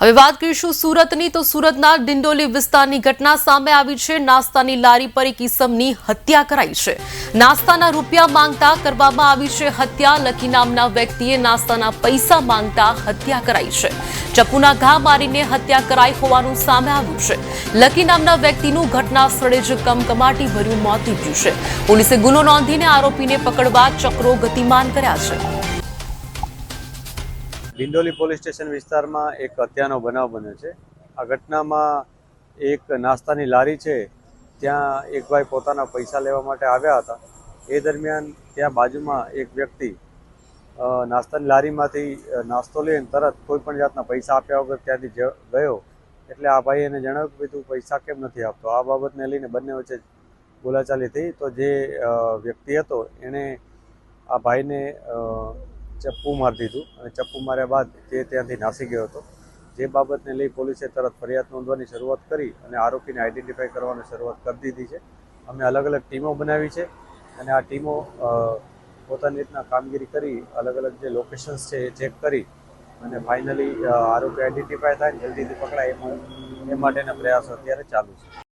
હવે વાત કરીશું સુરતની, તો સુરતના ડિંડોલી વિસ્તારની ઘટના સામે આવી છે. નાસ્તાની લારી પર એક ઈસમની હત્યા કરાઈ છે. નાસ્તાના રૂપિયા માંગતા કરવામાં આવી છે હત્યા. લકી નામના વ્યક્તિએ નાસ્તાના પૈસા માંગતા હત્યા કરાઈ છે. ચપ્પુના ઘા મારીને હત્યા કરાઈ હોવાનું સામે આવ્યું છે. લકી નામના વ્યક્તિનું ઘટના સ્થળે જ કમકમાટી ભર્યું મોત નીપજ્યું છે. પોલીસે ગુનો નોંધીને આરોપીને પકડવા ચક્રો ગતિમાન કર્યા છે. ડિંડોલી પોલીસ સ્ટેશન વિસ્તારમાં એક હત્યાનો બનાવ બન્યો છે. આ ઘટનામાં એક નાસ્તાની લારી છે, ત્યાં એક ભાઈ પોતાના પૈસા લેવા માટે આવ્યા હતા. એ દરમિયાન ત્યાં બાજુમાં એક વ્યક્તિ નાસ્તાની લારીમાંથી નાસ્તો લઈને તરત કોઈ પણ જાતના પૈસા આપ્યા વગર ત્યાંથી ગયો. એટલે આ ભાઈ એને જણાવ્યું કે તું પૈસા કેમ નથી આપતો? આ બાબતને લઈને બંને વચ્ચે બોલાચાલી થઈ તો જે વ્યક્તિ હતો, એણે આ ભાઈને ચપ્પુ મારી દીધું અને ચપ્પુ માર્યા બાદ તે ત્યાંથી નાસી ગયો હતો. જે બાબતને લઈ પોલીસે તરત ફરિયાદ નોંધવાની શરૂઆત કરી અને આરોપીને આઈડેન્ટિફાઈ કરવાની શરૂઆત કરી દીધી છે. અમે અલગ અલગ ટીમો બનાવી છે અને આ ટીમો પોતાની રીતના કામગીરી કરી, અલગ અલગ જે લોકેશન્સ છે એ ચેક કરી અને ફાઇનલી આરોપી આઈડેન્ટિફાઈ થાય જલ્દીથી પકડાય એ માટેના પ્રયાસો અત્યારે ચાલુ છે.